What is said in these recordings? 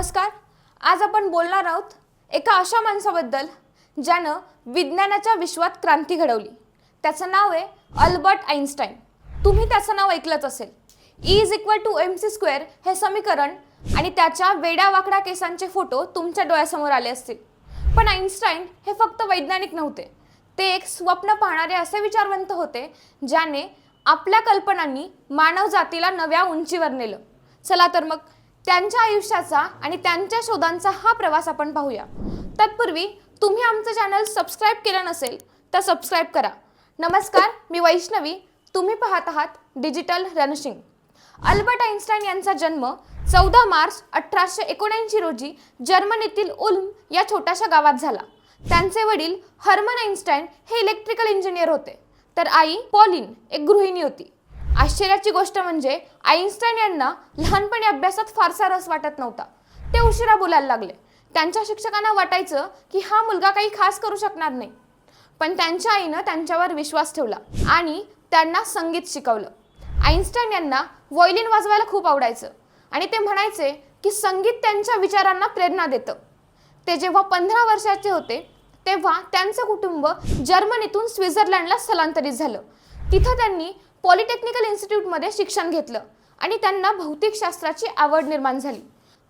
नमस्कार. आज आपण बोलणार आहोत एका अशा माणसाबद्दल ज्यानं विज्ञानाच्या विश्वात क्रांती घडवली. त्याचं नाव आहे अल्बर्ट आईन्स्टाईन तुम्ही त्याचं नाव ऐकलंच असेल. E is equal to M C square हे समीकरण आणि त्याच्या वेड्यावाकड्या केसांचे फोटो तुमच्या डोळ्यासमोर आले असतील. पण आईन्स्टाईन हे फक्त वैज्ञानिक नव्हते. ते एक स्वप्न पाहणारे असे विचारवंत होते ज्याने आपल्या कल्पनांनी मानव जातीला नव्या उंचीवर नेलं. चला तर मग त्यांच्या आयुष्याचा आणि त्यांच्या शोधांचा हा प्रवास आपण पाहूया. तत्पूर्वी तुम्ही आमचं चॅनल सबस्क्राईब केलं नसेल तर सबस्क्राईब करा. नमस्कार मी वैष्णवी. तुम्ही पाहत आहात डिजिटल रणशिंग अल्बर्ट आईन्स्टाईन यांचा जन्म चौदा मार्च अठराशे एकोणऐंशी रोजी जर्मनीतील उल्म या छोट्याशा गावात झाला. त्यांचे वडील हर्मन आईन्स्टाईन हे इलेक्ट्रिकल इंजिनियर होते. तर आई पॉलिन एक गृहिणी होती. आश्चर्याची गोष्ट म्हणजे आईन्स्टाईन यांना लहानपणी अभ्यासात फारसा रस वाटत नव्हता. ते उशिरा बोलायला लागले. त्यांच्या शिक्षकांना वाटायचं की हा मुलगा काही खास करू शकणार नाही. पण त्यांच्या आईनं त्यांच्यावर विश्वास ठेवला आणि त्यांना संगीत शिकवलं. आईन्स्टाईन यांना व्हायोलिन वाजवायला खूप आवडायचं आणि ते म्हणायचे की संगीत त्यांच्या विचारांना प्रेरणा देतं. ते जेव्हा पंधरा वर्षाचे होते तेव्हा त्यांचं कुटुंब जर्मनीतून स्वित्झर्लंडला स्थलांतरित झालं. तिथं त्यांनी पॉलिटेक्निकल इन्स्टिट्यूटमध्ये शिक्षण घेतलं आणि त्यांना भौतिकशास्त्राची आवड निर्माण झाली.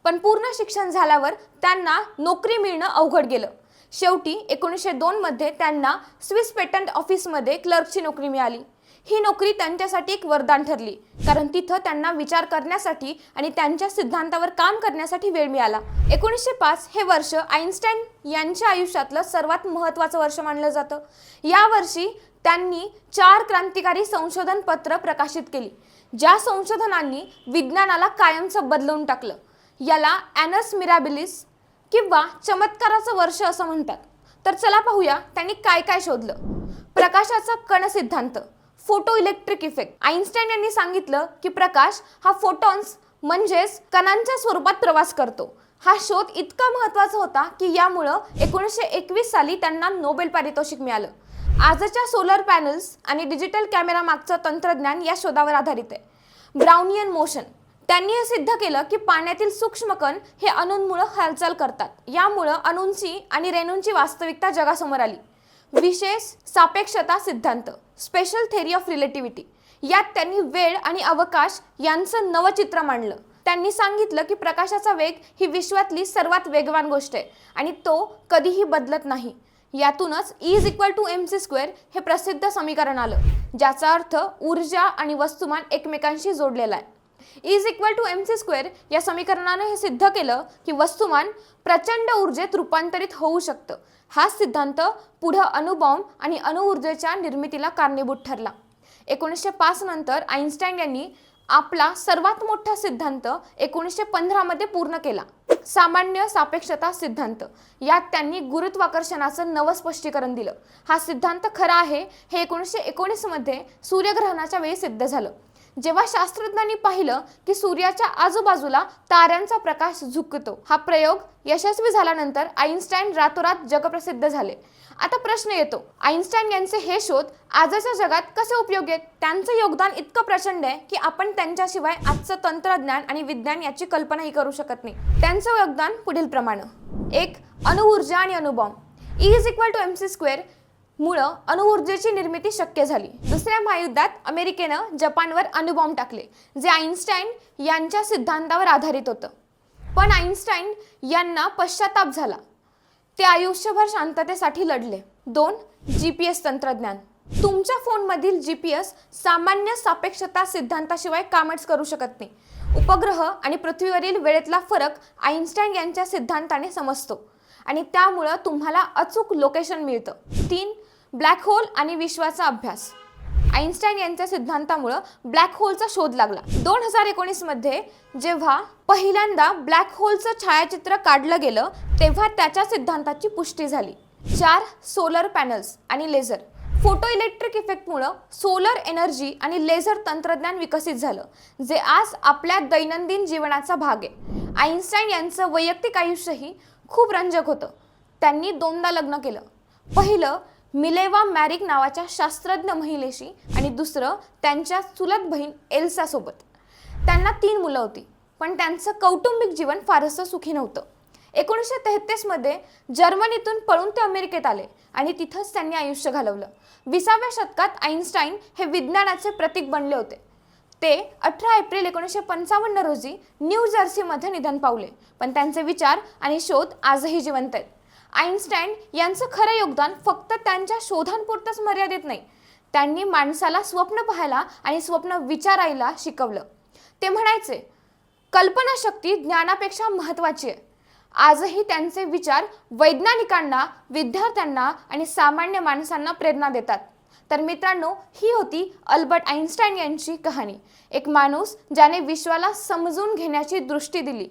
पण पूर्ण शिक्षण झाल्यावर त्यांना नोकरी मिळणं अवघड गेलं. शेवटी एकोणीसशे दोनमध्ये त्यांना स्विस पेटंट ऑफिसमध्ये क्लर्कची नोकरी मिळाली. ही नोकरी त्यांच्यासाठी एक वरदान ठरली. कारण तिथं त्यांना विचार करण्यासाठी आणि त्यांच्या सिद्धांतावर काम करण्यासाठी वेळ मिळाला. एकोणीसशे पाच हे वर्ष आईन्स्टाईन यांच्या आयुष्यातलं सर्वात महत्त्वाचं वर्ष मानलं जातं. या वर्षी त्यांनी चार क्रांतिकारी संशोधन पत्र प्रकाशित केली. ज्या संशोधनांनी विज्ञानाला कायमचं बदलवून टाकलं. याला ॲनस मिराबिलिस किंवा चमत्काराचं वर्ष असं म्हणतात. तर चला पाहूया त्यांनी काय काय शोधलं. प्रकाशाचा कण सिद्धांत फोटो इलेक्ट्रिक इफेक्ट आईन्स्टाईन यांनी सांगितलं की प्रकाश हा फोटॉन्स म्हणजेच कणांच्या स्वरूपात प्रवास करतो. हा शोध इतका महत्त्वाचा होता की यामुळं एकोणीसशे एकवीस साली त्यांना नोबेल पारितोषिक मिळालं. आजच्या सोलर पॅनल्स आणि डिजिटल कॅमेरा मागचं तंत्रज्ञान या शोधावर आधारित आहे. ब्राउनियन मोशन त्यांनी हे सिद्ध केलं की पाण्यातील सूक्ष्मकण हे अणूंमुळं हालचाल करतात. यामुळं अणूंची आणि रेणूंची वास्तविकता जगासमोर आली. विशेष सापेक्षता सिद्धांत स्पेशल थेरी ऑफ रिलेटिव्हिटी यात त्यांनी वेळ आणि अवकाश यांचं नवं चित्र मांडलं. त्यांनी सांगितलं की प्रकाशाचा वेग ही विश्वातली सर्वात वेगवान गोष्ट आहे आणि तो कधीही बदलत नाही. यातूनच is equal to M C square हे प्रसिद्ध समीकरण आलं ज्याचा अर्थ ऊर्जा आणि वस्तुमान एकमेकांशी जोडलेला आहे. Is equal to M C square या समीकरणाने हे सिद्ध केलं की वस्तुमान प्रचंड ऊर्जेत रूपांतरित होऊ शकतं. हा सिद्धांत पुढं अणुबॉम्ब आणि अणुऊर्जेच्या निर्मितीला कारणीभूत ठरला. एकोणीसशे पाच नंतर आईन्स्टाईन यांनी आपला सर्वात मोठा सिद्धांत एकोणीसशे पंधरामध्ये पूर्ण केला. सामान्य सापेक्षता सिद्धांत. यात त्यांनी गुरुत्वाकर्षणाचं नवं स्पष्टीकरण दिलं. हा सिद्धांत खरा आहे हे एकोणीसशे एकोणीसमध्ये सूर्यग्रहणाच्या वेळी सिद्ध झालं. जेव्हा शास्त्रज्ञांनी पाहिलं की सूर्याच्या आजूबाजूला ताऱ्यांचा प्रकाश झुकतो हा प्रयोग यशस्वी झाल्यानंतर आईन्स्टाईन रातोरात जगप्रसिद्ध झाले. आता प्रश्न येतो आईन्स्टाईन यांचे हे शोध आजच्या जगात कसे उपयोगी आहेत? त्यांचं योगदान इतकं प्रचंड आहे की आपण त्यांच्याशिवाय आजचं तंत्रज्ञान आणि विज्ञान याची कल्पनाही करू शकत नाही. त्यांचं योगदान पुढील प्रमाणे एक अणुऊर्जा आणि अणुबॉम्ब. E is equal to M C square मुळं अणुऊर्जेची निर्मिती शक्य झाली. दुसऱ्या महायुद्धात अमेरिकेनं जपानवर अणुबॉम्ब टाकले जे आईन्स्टाईन यांच्या सिद्धांतावर आधारित होतं. पण आईन्स्टाईन यांना पश्चाताप झाला. ते आयुष्यभर शांततेसाठी लढले. दोन जी पी एस तंत्रज्ञान. तुमच्या फोनमधील जी पी एस सामान्य सापेक्षता सिद्धांताशिवाय कामच करू शकत नाही. उपग्रह आणि पृथ्वीवरील वेळेतला फरक आईन्स्टाईन यांच्या सिद्धांताने समजतो आणि त्यामुळं तुम्हाला अचूक लोकेशन मिळतं. तीन ब्लॅक होल आणि विश्वाचा अभ्यास. आईन्स्टाईन यांच्या सिद्धांतामुळं ब्लॅक होलचा शोध लागला. दोन हजार एकोणीसमध्ये जेव्हा पहिल्यांदा ब्लॅक होलचं छायाचित्र काढलं गेलं तेव्हा त्याच्या सिद्धांताची पुष्टी झाली. चार सोलर पॅनल्स आणि लेझर. फोटो इलेक्ट्रिक इफेक्टमुळं सोलर एनर्जी आणि लेझर तंत्रज्ञान विकसित झालं जे आज आपल्या दैनंदिन जीवनाचा भाग आहे. आईन्स्टाईन यांचं वैयक्तिक आयुष्यही खूप रंजक होतं. त्यांनी दोनदा लग्न केलं. पहिलं मिलेवा मॅरिक नावाच्या शास्त्रज्ञ महिलेशी आणि दुसरं त्यांच्या चुलत बहीण एल्सासोबत त्यांना तीन मुलं होती पण त्यांचं कौटुंबिक जीवन फारसं सुखी नव्हतं. एकोणीसशे तेहतीसमध्ये जर्मनीतून पळून ते अमेरिकेत आले आणि तिथंच त्यांनी आयुष्य घालवलं. विसाव्या शतकात आईन्स्टाईन हे विज्ञानाचे प्रतीक बनले होते. ते अठरा एप्रिल एकोणीसशे पंचावन्न रोजी न्यू जर्सीमध्ये निधन पावले पण त्यांचे विचार आणि शोध आजही जिवंत आहेत. आईन्स्टाईन यांचं खरं योगदान फक्त त्यांच्या शोधांपुरतंच मर्यादित नाही. त्यांनी माणसाला स्वप्न पाहायला आणि स्वप्न विचारायला शिकवलं. ते म्हणायचे कल्पनाशक्ती ज्ञानापेक्षा महत्त्वाची आहे. आजही त्यांचे विचार वैज्ञानिकांना विद्यार्थ्यांना आणि सामान्य माणसांना प्रेरणा देतात. तर मित्रांनो ही होती अल्बर्ट आईन्स्टाईन यांची कहाणी. एक माणूस ज्याने विश्वाला समजून घेण्याची दृष्टी दिली.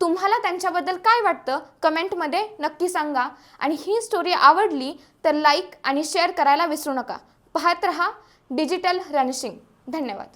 तुम्हाला त्यांच्याबद्दल काय वाटतं? कमेंटमध्ये नक्की सांगा. आणि ही स्टोरी आवडली तर लाईक आणि शेअर करायला विसरू नका. पाहत रहा डिजिटल रनिशिंग धन्यवाद.